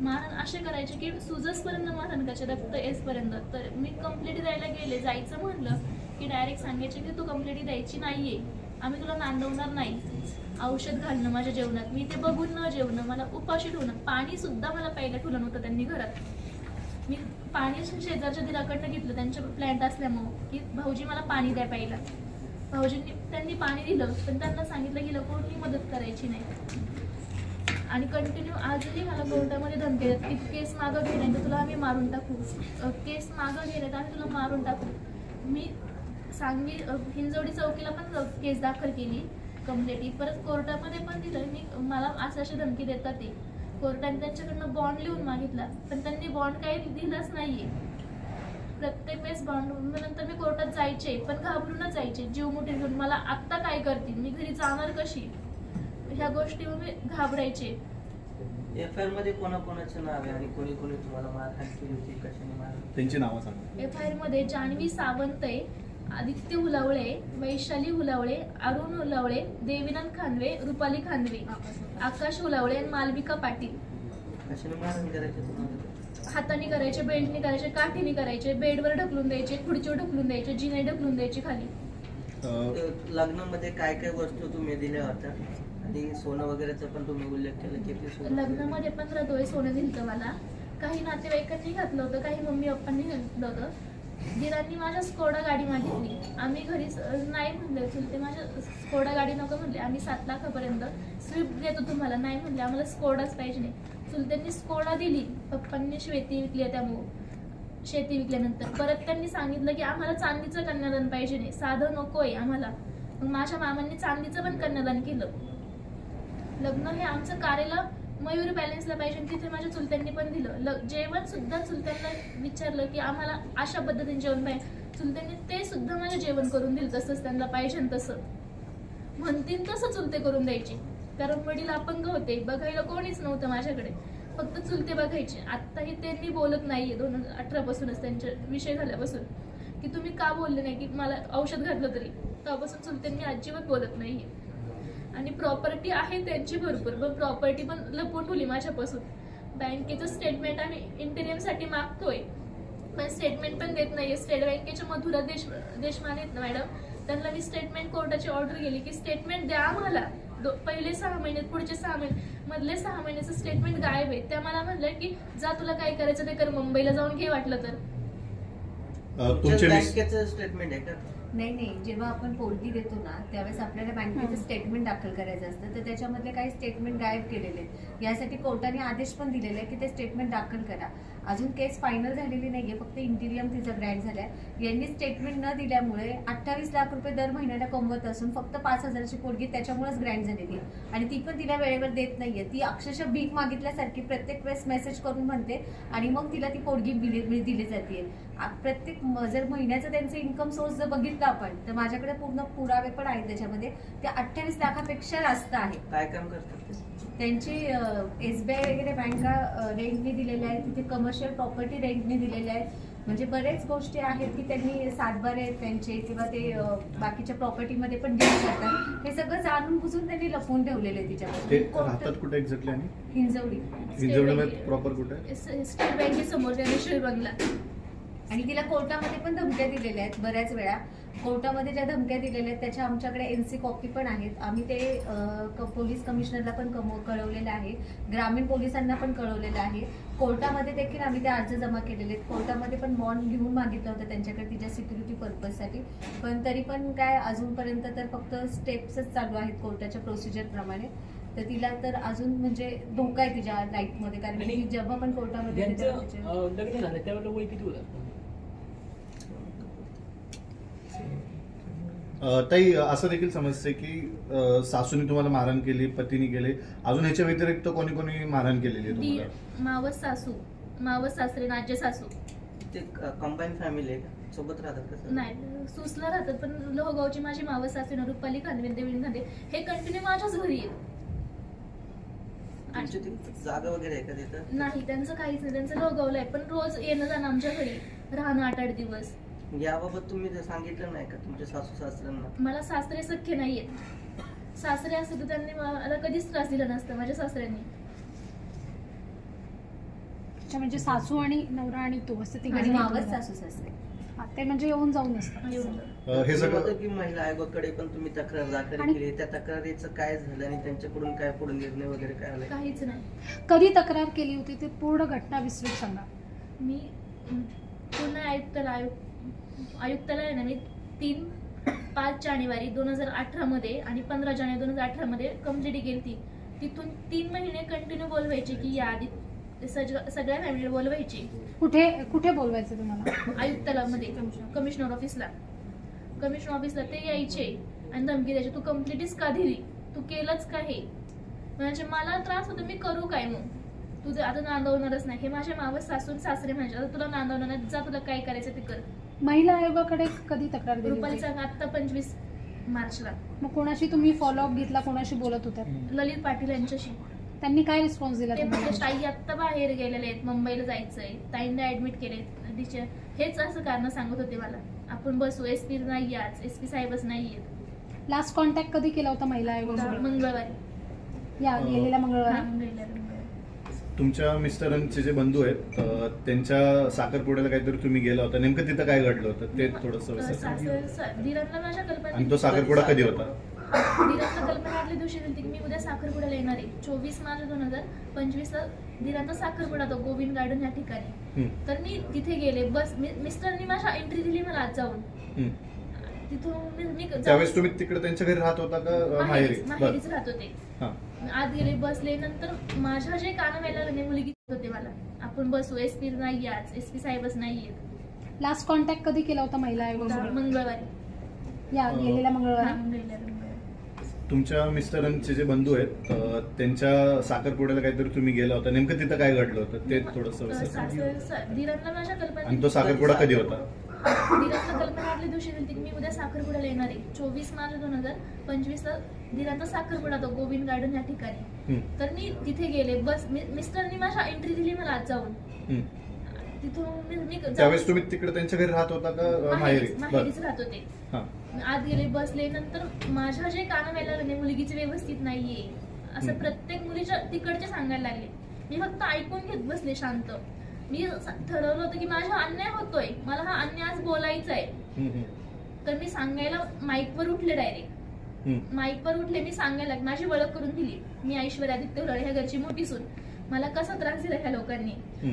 मारण असे करायचे की सुजसपर्यंत मारण करायचे रक्त येसपर्यंत तर मी कंप्लीट द्यायला गेले. जायचं म्हणलं की डायरेक्ट सांगायचे की तू कंप्लीट द्यायची नाही आहे आम्ही तुला नांदवणार नाही. औषध घालणं माझ्या जेवणात. मी ते बघून न जेवणं मला उपाशी ठेवणं. पाणीसुद्धा मला पहिलं ठेवलं नव्हतं त्यांनी घरात. मी पाणी शेजारच्या दिराकडनं घेतलं. त्यांच्या प्लॅन्ट असल्यामुळं. की भाऊजी मला पाणी द्या प्यायला. भाऊजींनी त्यांनी पाणी दिलं. पण त्यांना सांगितलं की कोणी मदत करायची नाही. आणि कंटिन्यू आजही मला कोर्टामध्ये धमकी देतात. की केस मागं घे नाही तर तुला आम्ही मारून टाकू. केस मागं घे नाही तर आम्ही तुला मारून टाकू. मी सांगली हिंजवडी चौकीला पण केस दाखल केली. कंप्लेंट परत कोर्टामध्ये पण दिलं मी मला असं अशी धमकी देतात ते. कोर्टाने त्यांच्याकडनं बॉन्ड लिहून मागितला. पण त्यांनी बॉन्ड काही दिलंच नाही प्रत्येक वेळेस बॉन्ड नंतर मी कोर्टात जायचे पण घाबरूनच जायचे. जीव मुठी घेऊन मला आत्ता काय करतील? मी घरी जाणार कशी? ह्या गोष्टी मी घाबरायचे. एफ आयमध्ये कोणाकोणाचं नाव आहे आणि कोणी कोणी तुम्हाला मारहाण केली होती कशाने मार त्यांची नावं सांगा. एफ आय आरमध्ये जान्हवी सावंत आहे आदित्य हुलावळे वैशाली हुलावळे अरुण हुलावळे देवीनंद खानवे रुपाली खानवे आकाश हुलावळे आणि मालविका पाटील. कशाने मारहाण करायचे तुम्हाला? हाताने करायचे बेल्टने करायचे काठीने करायचे बेडवर ढकलून द्यायचे खुर्चीवर ढकलून द्यायचे जिने ढकलून द्यायची खाली. अं, लग्नामध्ये काय काय वस्तू तुम्ही दिल्या होत्या? आणि सोनं वगैरेचा पण तुम्ही उल्लेख केला किती सोनं लग्नामध्ये पंधरा तोळे सोनं दिलं मला. काही नातेवाईकांनी घातलं होतं काही मम्मी पप्पांनी घातलं होतं. दिरांनी माझ्या स्कोडा गाडी मागितली. आम्ही घरी स- नाही म्हणले चुलते माझ्या स्कोडा गाडी नको म्हणले. आम्ही सात लाखापर्यंत स्विफ्ट देतो तुम्हाला. नाही म्हणले आम्हाला स्कोडाच पाहिजे नाही. चुलत्यांनी स्कोडा दिली. पप्पांनी शेती विकली त्यामुळं शेती विकल्यानंतर. परत त्यांनी सांगितलं की आम्हाला चांदीचं कन्यादान पाहिजे नाही. साधं नकोय आम्हाला. मग माझ्या मामांनी चांदीचं पण कन्यादान केलं. लग्न हे आमचं कार्याला मयूर बॅलन्सला पाहिजे तिथे माझ्या चुलत्यांनी पण दिलं. ल जेवण सुद्धा चुलत्यांना विचारलं की आम्हाला अशा पद्धतीने जेवण पाहिजे. चुलत्यांनी ते सुद्धा माझं जेवण करून दिलं तसंच त्यांना पाहिजे तसं. म्हणतील तसं चुलते करून द्यायचे. कारण वडील अपंग होते. बघायला कोणीच नव्हतं माझ्याकडे. फक्त चुलते बघायचे. आत्ताही त्यांनी बोलत नाहीये. दोन हजार अठरा पासूनच त्यांच्या विषय झाल्यापासून. की तुम्ही का बोलले नाही? की मला औषध घातलं तरी. तेव्हापासून चुलत्यांनी अजिबात बोलत नाहीये. आणि प्रॉपर्टी आहे त्यांची भरपूर. पण प्रॉपर्टी पण लपवून ठेवली माझ्यापासून. बँकेचं स्टेटमेंट आम्ही इंटेरियमसाठी मागतोय. पण स्टेटमेंट पण देत नाहीये. स्टेट बँकेच्या मधुरा देश देशमाने आहेत ना मॅडम? त्यांना मी स्टेटमेंट कोर्टाची ऑर्डर केली की स्टेटमेंट द्या आम्हाला. दो- पहिले सहा महिने पुढचे सहा महिने मधले सहा महिन्याचं स्टेटमेंट गायब आहे. त्या मला म्हणलं की जा तुला काय करायचं ते कर मुंबईला जाऊन घे वाटलं तर. अं, तुमचे मिस बँकेचं स्टेटमेंट आहे का? नाही नाही. जेव्हा आपण पोलगी देतो ना त्यावेळेस आपल्याला बँकेचं. स्टेटमेंट दाखल करायचं असतं. तर त्याच्यामधले काही स्टेटमेंट गायब केलेले आहेत. यासाठी कोर्टाने आदेश पण दिलेले आहे की ते स्टेटमेंट दाखल करा. अजून केस फायनल झालेली नाहीये फक्त इंटिरियम तिचा ग्रँड झालाय. यांनी स्टेटमेंट न दिल्यामुळे अठ्ठावीस लाख रुपये दर महिन्याला कमवत असून फक्त पाच हजाराची पोटगी त्याच्यामुळेच ग्रँड झालेली आहे. आणि ती पण तिला वेळेवर देत नाहीये. ती अक्षरशः भीक मागितल्यासारखी प्रत्येक वेळेस मेसेज करून म्हणते आणि मग तिला ती पोटगी दिली दिली जाते प्रत्येक जर महिन्याचं त्यांचं इन्कम सोर्स जर बघितलं आपण तर माझ्याकडे पूर्ण पुरावे पण आहेत त्याच्यामध्ये. ते अठ्ठावीस लाखापेक्षा जास्त आहे. काय काम करतात त्यांची एसबीआय वगैरे बँका रेंटने दिलेल्या आहेत. तिथे कमर्शियल प्रॉपर्टी रेंटने दिलेल्या आहेत. म्हणजे बरेच गोष्टी आहेत की त्यांनी सातबारे आहेत त्यांचे किंवा ते बाकीच्या प्रॉपर्टीमध्ये पण डील करतात हे सगळं जाणून बुजून त्यांनी लपवून ठेवलेलं आहे ते तिच्यामध्ये राहतात कुठे एक्झॅक्टली आणि? हिंजवडी. हिंजवडीमध्ये प्रॉपर कुठे? स्टेट बँकेसमोर त्यांनी आणि तिला कोर्टामध्ये पण धमक्या दिलेल्या आहेत बऱ्याच वेळा. कोर्टामध्ये ज्या धमक्या दिलेल्या आहेत त्याच्या आमच्याकडे एनसी कॉपी पण आहेत. आम्ही ते पोलीस कमिशनरला पण कळवलेलं आहे. ग्रामीण पोलिसांना पण कळवलेलं आहे. कोर्टामध्ये देखील आम्ही ते अर्ज जमा केलेले आहेत. कोर्टामध्ये पण बॉन्ड घेऊन मागितलं होतं त्यांच्याकडे तिच्या सिक्युरिटी पर्पजसाठी पण तरी पण काय अजूनपर्यंत तर फक्त स्टेप्सच चालू आहेत कोर्टाच्या प्रोसिजर प्रमाणे. तर तिला तर अजून म्हणजे धोका आहे तिच्या लाईफमध्ये कारण जेव्हा पण कोर्टामध्ये येते तेव्हा ज्यांचं तिचे- अं, लग्न झालं त्यावेळेला वय किती होतं? ताई असं देखील समजते की सासूने तुम्हाला मारहाण केली पतीने केले. अजून ह्याच्या व्यतिरिक्त कोणी कोणी मारहाण केलेली आहे दीर तुम्हाला? मावस सासू मावस सासरे नाजे सासू. ते कंबाईन फॅमिली आहे का? सोबत राहतात का सर नाही सुसला राहतात पण लोहगावची माझी मावस सासू ना रुपाली खांदे देवीन खांदे हे कंटिन्यू माझ्याच घरी आहेत. तुमची ती जागा वगैरे आहे का तिथं? नाही त्यांचं काहीच नाही. त्यांचं लोहगावलं आहे पण रोज येणं जाणं आमच्या घरी. राहणं आठ आठ दिवस. याबाबत तुम्ही ते सांगितलं नाही का तुमच्या सासू सासऱ्यांना? मला सासरे सख्खे नाहीयेत. सासरे असते तर त्यांनी मला कधीच त्रास दिला नसता माझ्या सासऱ्यांनी. अच्छा म्हणजे सासू आणि नवरा आणि तो असं आणि तिघांनी मावस सासू सासरे. हा, ते म्हणजे येऊन जाऊन असतात. येऊन अ, हे असं सगळं होतं की महिला आयोगाकडे पण तुम्ही तक्रार दाखल आणि- केली. त्या तक्रारीचं काय झालं आणि त्यांच्याकडून काय पुढे निर्णय वगैरे काय आला? काहीच नाही. कधी तक्रार केली होती? ते पूर्ण घटना विस्तृत सांगा. मी अं, पुन्हा आयुक्ताला आयुक्त आयुक्ताला आहे ना मी तीन पाच जानेवारी दोन हजार अठरामध्ये आणि पंधरा जानेवारी दोन हजार अठरामध्ये कंप्लेंट केली ती तिथून तीन महिने कंटिन्यू बोलवायचे की या आधी सज- सगळ्या फॅमिलीला बोलवायची कुठे कुठे बोलवायचं तुम्हाला? आयुक्ताला मध्ये कमिशनर. ऑफिसला. कमिशनर ऑफिसला ते यायचे आणि धमकी द्यायचे तू कंप्लेंटच का दिली? तू केलंच का हे? म्हणजे मला त्रास होतो मी करू काय मग? तुझं आता नांदवणारच नाही. हे माझ्या मावस सासून सासरे म्हणजे आता तुला नांदवणार नाही जा तुला काय करायचं ते कर. महिला आयोगाकडे कधी तक्रार दिली रुपाली होती? सांग आता पंचवीस मार्चला. मग कोणाशी तुम्ही फॉलोअप घेतला? कोणाशी बोलत होत्या? ललित पाटील यांच्याशी. त्यांनी काय रिस्पॉन्स दिला ते म्हणजे ताई आत्ता बाहेर गेलेले आहेत मुंबईला जायचंय. ताईंना ऍडमिट केले तिचे हेच असं कारण सांगत होते मला. आपण बसू एस पी नाही आज एस पी साहेबच नाही आहेत. लास्ट कॉन्टॅक्ट कधी केला होता महिला आयोगासोबत? मंगळवारी. या गेलेल्या मंगळवारी. तुमच्या मिस्टरांचे जे बंधू आहेत अ, त्यांच्या साखरपुड्याला काहीतरी तुम्ही गेला होता. नेमकं तिथं काय घडलं होतं? ते थोडस अं, सासर सा- दिरांना माझ्या कल्पना आणि तो साखरपुडा कधी होता? दिरांना कल्पना आदल्या दिवशी दिली की मी उद्या साखरपुड्याला येणार आहे. चोवीस मार्च दोन हजार पंचवीसला दिरांचा साखरपुडा तो गोविंद गार्डन या ठिकाणी. हम्म, तर मी तिथे गेले. बस मी- मिस्टरनी माझ्या एंट्री दिली मला आज जाऊन. हम्म. तिथून मी- मी जाऊन- त्यावेळेस तुम्ही तिकडे त्यांच्या घरी राहत होता का अ, माहेरी माहेरीच? बरं. माहेरीच राहत होते. हा. आत गेले बसले. नंतर माझ्या जे कान व्हायला लागले मुलगी होते मला. आपण बसू एस पी नाही आज एस पी साहेबच नाही लास्ट कॉन्टॅक्ट कधी केला होता महिला मंगळवारी. या अं, गेलेल्या हा, मंगळवारी. तुमच्या मिस्टरांचे जे बंधू आहेत अ, त्यांच्या साखरपुड्याला काहीतरी तुम्ही गेला होता. नेमकं तिथं काय घडलं होतं? ते थोडस दिरांना माझ्या कल्पना आणि तो साखरपुडा कधी होता? दिरांना कल्पना आदल्या दिवशी दिली की मी उद्या साखरपुड्याला येणार आहे. चोवीस मार्च दोन हजार पंचवीसला दिरांचा साखरपुडा तो गोविंद गार्डन या ठिकाणी. तर मी तिथे गेले. बस मिस्टरनी माझ्या एंट्री दिली मला आज जाऊन. तिथून मी- त्यावेळेस तुम्ही तिकडे त्यांच्या घरी राहत होता का माहेरीच बरं. माहेरीच राहत होते. आत गेले बसले नंतर माझ्या जे कान व्हायला लागले मुलगीचे व्यवस्थित नाहीये. असं. प्रत्येक मुलीच्या तिकडचे सांगायला लागले. मी फक्त ऐकून घेत बसले शांत. मी ठरवलं होतं की माझा अन्याय होतोय. मला हा अन्याय आज बोलायचा आहे तर मी सांगायला माईकवर उठले डायरेक्ट हम्म. माईकवर उठले मी सांगायला. माझी ओळख करून दिली मी ऐश्वर्या आदित्य उराळे ह्या घरची मोठी सून मला कसा त्रास दिला ह्या लोकांनी.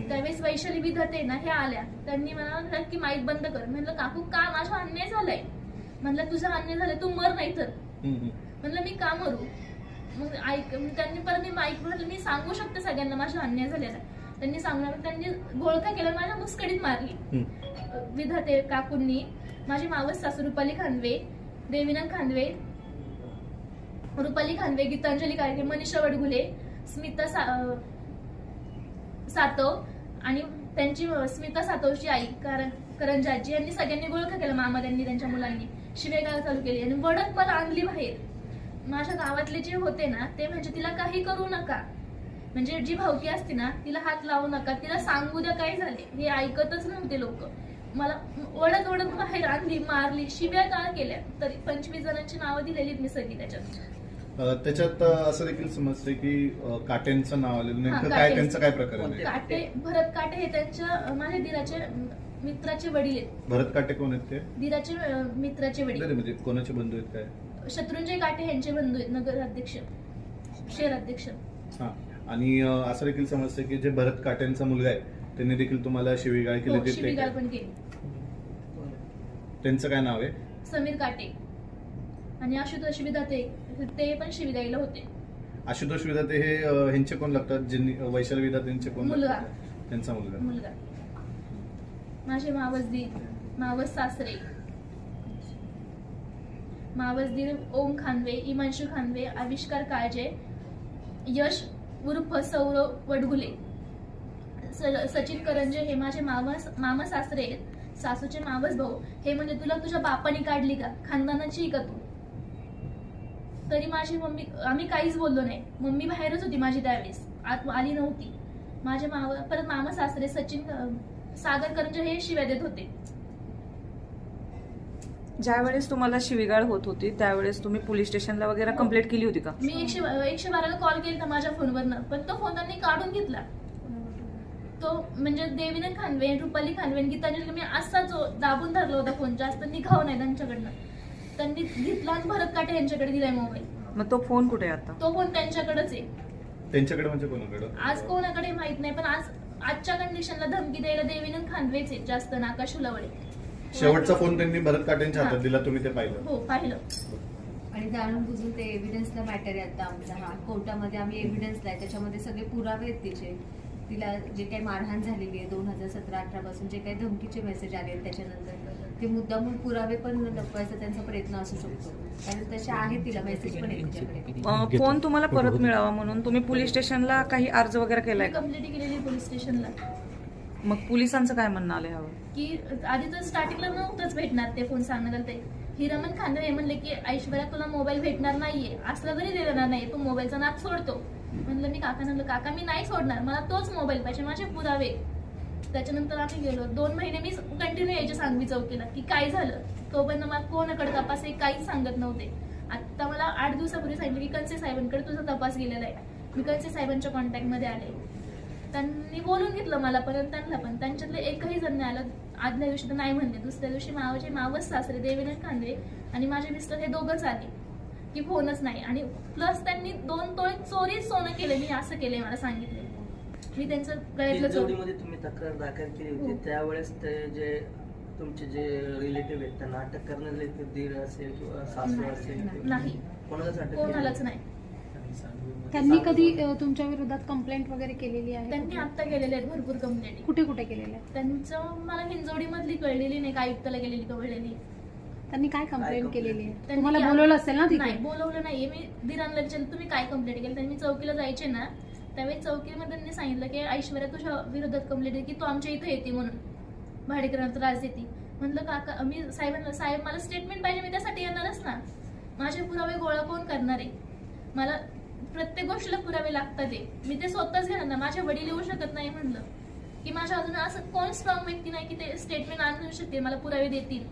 त्यावेळेस वैशाली विधाते ना ह्या आल्या त्यांनी मला म्हटलं की माईक बंद कर म्हणलं काकू का माझा अन्याय झालाय म्हणलं तुझा अन्याय झालाय तू मर नाही तर. म्हणलं मी का मरू मग ऐक त्यांनी परत मी माईक म्हटलं मी सांगू शकते सगळ्यांना माझा अन्याय झालेला. त्यांनी सांगणार त्यांनी घोळका केला माझ्या मुस्कडीत मारली. विधाते काकूंनी माझी मावस सासू रुपाली खानवे देवीनंद खानवे रुपाली खानवे गीतांजली काळके मनीषा वडगुले स्मिता सा सातव आणि त्यांची स्मिता सातवची आई कारण करंजाजी यांनी सगळ्यांनी गोळखा केला मामा त्यांनी त्यांच्या मुलांनी. शिवेगाव चालू केली. आणि वडक मला आणली बाहेर. माझ्या गावातले जे होते ना ते म्हणजे तिला काही करू नका. म्हणजे जी भावकी असते ना तिला हात लावू नका. तिला सांगू द्या काय झाले. हे ऐकतच नव्हते लोक. मला ओढत ओढत बाहेर आणली मारली. शिव्या का केल्या? तरी पंचवीस जणांची नावं दिलेली मी सगळी त्याच्यात. त्याच्यात असं देखील समजतंय की काट्यांचं नाव आलेलं नेमकं काय. त्यांचं काय प्रकरण आहे? काटे भरत काटे हे त्यांच्या माझ्या दिराचे मित्राचे वडील आहेत. भरत काटे कोण आहेत ते? दिराचे मित्राचे नाही, वडील म्हणजे कोणाचे बंधू आहेत काय? शत्रुंजय काटे यांचे बंधू आहेत नगर अध्यक्ष शहर अध्यक्ष. हा आणि अ, असं देखील समजतंय की जे भरत काट्यांचा मुलगा आहे त्यांनी देखील तुम्हाला शिवीगाळ केली हो, ते- ते शिवीगाळ? पण केली. त्यांचं काय नाव आहे? समीर काटे. आणि आशुतोष विधाते. ते पण शिवीगाईला होते. आशुतोष विधाते हे अ, ह्यांचे कोण लागतात? ज्यांनी वैशाली विधाते यांचे कोण मुलगा. लागतात? त्यांचा मुलगा. मुलगा. माझे मावस दीर मावस सासरे. मावस दीर ओम खानवे इमांशू खानवे आविष्कार काळजे यश उर्फ सौरव वडगुले. स- सचिन करंजे हे माझे मावस मामा सासरे आहेत. सासूचे मावस भाऊ. हे म्हणजे तुला तुझ्या बापाने काढली का? खानदानाची का तू? तरी माझी मम्मी आम्ही काहीच बोललो नाही. मम्मी बाहेरच होती माझी त्यावेळेस. आत आली नव्हती. माझे माव परत मामा सासरे सचिन सागर करंजे हे शिव्या देत होते. ज्यावेळेस तुम्हाला शिवीगाळ होत होती त्यावेळेस तुम्ही पोलीस स्टेशनला वगैरे कंप्लेंट केली होती का? मी एकशे एकशे बाराला कॉल केला माझ्या फोनवरनं पण तो फोन त्यांनी काढून घेतला. तो म्हणजे देवीनंद खानवे रुपाली खानवे आणि गीतांजली मी असा जो दाबून धरला होता फोन जास्त निघाव नाही त्यांच्याकडनं. त्यांनी घेतला आणि भरत काटे यांच्याकडे दिलाय मोबाईल. मग तो फोन कुठे आहे आता? तो फोन त्यांच्याकडेच आहे. त्यांच्याकडे म्हणजे कोणाकडं? आज कोणाकडे माहीत नाही पण आज आजच्या कंडिशनला धमकी द्यायला देवीनंद खानवेच आहे जास्त नाका शुलावळे शेवटचा फोन त्यांनी भरत काटेंच्या हातात हा. दिला तुम्ही ते पाहिलं. हो पाहिलं. आणि जाणून बुजून ते एव्हिडन्सला मॅटर आहे आता आमचा. हा कोर्टामध्ये आम्ही एव्हिडन्सला आहे त्याच्यामध्ये सगळे पुरावे आहेत तिचे. तिला जे काही मारहाण झालेली आहे दोन हजार सतरा अठरा पासून जे काही धमकीचे मेसेज आले आहेत त्याच्यानंतर. ते मुद्दामून पुरावे पण लपवायचा त्यांचा प्रयत्न असू शकतो. कारण आहेत तिला मेसेज पण आहेत तिच्याकडे अं, फोन तुम्हाला परत मिळावा म्हणून. तुम्ही पोलीस स्टेशनला काही अर्ज वगैरे केलाय का? कंप्लेंट केलेली पोलीस स्टेशनला मग पोलिसांचं काय म्हणणं आलं यावर? की आधी तर स्टार्टिंगला नव्हतंच भेटणार ते फोन सांगण्यात आलं ते हिरामन खांदे हे म्हणले की ऐश्वर्या तुला मोबाईल भेटणार नाहीये. असला तरी देणार नाही तू मोबाईलचा नाद सोडतो. म्हणलं मी काका म्हणलं काका मी नाही सोडणार. मला तोच मोबाईल पाहिजे. माझे पुरावे. त्याच्यानंतर आम्ही गेलो. दोन महिने मी कंटिन्यू यायचे सांगवी चौकीला की काय झालं? तोपर्यंत मला कोणाकडे तपास आहे काहीच सांगत नव्हते. आता मला आठ दिवसापूर्वी सांगितलं की कंसे साहेबांकडे तुझा तपास गेलेला आहे. मी कंसे साहेबांच्या कॉन्टॅक्टमध्ये आले. त्यांनी बोलून घेतलं मला पण त्यांना पण. त्यांच्यातले एकही जण नाही आलं. आदल्या दिवशी तर नाही म्हणले. दुसऱ्या दिवशी मावाचे मावस सासरे देवेंद्र खांदे आणि माझे मिस्टर हे दोघंच आले की फोनच नाही. आणि प्लस त्यांनी दोन तोळे चोरी सोनं केले. मी असं केले मला सांगितले मी त्यांचं गळ्यातलं तुम्ही तक्रार दाखल केली होती हो. त्यावेळेस ते जे तुमचे जे रिलेटिव्ह आहेत त्यांना अटक करण्यात येते दीर असेल किंवा सासू नाही, असेल. नाही कोणालाच अटक केली कोणालाच नाही. त्यांनी कधी अ, तुमच्या विरोधात कंप्लेंट वगैरे केलेली आहे? त्यांनी आता गेलेले आहेत भरपूर कंप्लेंट कुठे कुठे केलेल्या आहे त्यांचं मला हिंजवडी मधली कळलेली नाही का आयुक्ताला गेलेली कळलेली त्यांनी काय कंप्लेंट? केलेली आहे? त्यांनी तुम्हाला बोलवलं असेल ना नाही तिथे बोलवलं नाहीये. मी दिरांना विचारलं तुम्ही काय कंप्लेंट केली? त्यांनी चौकीला जायचे ना त्यावेळी चौकीमध्ये त्यांनी सांगितलं की ऐश्वर्या तुझ्या विरोधात कंप्लेंट आहे की तू आमच्या इथे येते म्हणून. भाडेकरांना त्रास देते. म्हटलं काका मी साहेबांना साहेब मला स्टेटमेंट पाहिजे मी त्यासाठी येणारच ना. माझे पुरावे गोळा कोण करणार आहे? मला प्रत्येक गोष्टीला पुरावे लागतात ते मी ते स्वतःच घेणार ना माझे वडील येऊ शकत नाही म्हणलं. की माझ्या अजून असं कोण स्ट्रॉंग व्यक्ती नाही की ते स्टेटमेंट आणू शकते मला पुरावे देतील?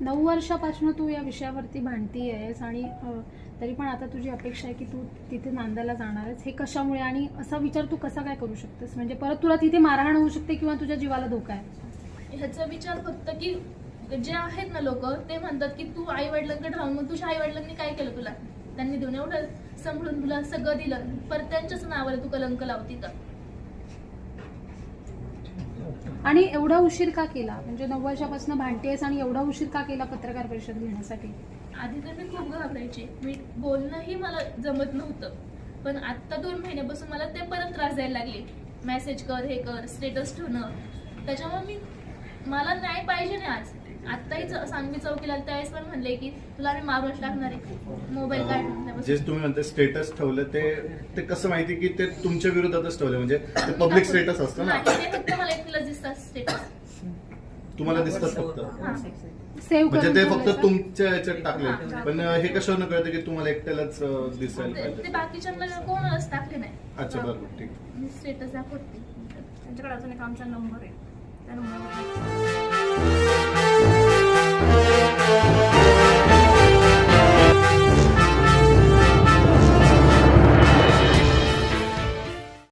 नऊ वर्षापासून तू या विषयावरती भांडती आहेस आणि तरी पण आता तुझी अपेक्षा आहे की तू तिथे नांदायला जाणार आहेस. हे कशामुळे आणि असा विचार तू कसा काय करू शकतेस? म्हणजे परत तुला तिथे मारहाण होऊ शकते किंवा तुझ्या जीवाला धोका आहे? ह्याचा विचार फक्त की जे आहेत ना लोक ते म्हणतात की तू आई वडिलांकडे राहून मग तुझ्या आई वडिलांनी काय केलं तुला? त्यांनी देऊन एवढं सांभाळून तुला सगळं दिलं. पर त्यांच्याच नावाला तू कलंक लावती का? आणि एवढा उशीर का केला? म्हणजे नऊ वर्षापासून भांडतेस आणि एवढा उशीर का केला पत्रकार परिषद घेण्यासाठी? आधी तर मी खूप घाबरायचे. मी बोलणंही मला जमत नव्हतं. पण आत्ता दोन महिन्यापासून मला ते परत त्रास द्यायला लागले. मेसेज कर हे कर स्टेटस ठेवणं. त्याच्यामुळे मी मला न्याय पाहिजे नाही आज. आत्ताही सांगवी चौकीला त्यावेळेस पण म्हणले की तुला आम्ही मारूनच टाकणार आहे. मोबाईल काढ जे. तुम्ही म्हणते स्टेटस ठेवलं ते ते कसं माहिती की ते तुमच्या विरोधातच ठेवलं? म्हणजे ते पब्लिक स्टेटस असतं ना? ते फक्त मला एकटीला दिसतात स्टेटस तुम्हाला दिसतात फक्त? सेव्ह म्हणजे ते फक्त? तुमच्या याच्यात हा. टाकले पण हे कशावरून कळतं की तुम्हाला एकट्यालाच दिसायला ते पाहिजे? ते बाकीच्यांना कोणालाच टाकले नाही. अच्छा बरोबर ठीक. मी स्टेटस दाखवते. त्यांच्याकडे अजून एक आमचा नंबर आहे. त्या नंबरवर Música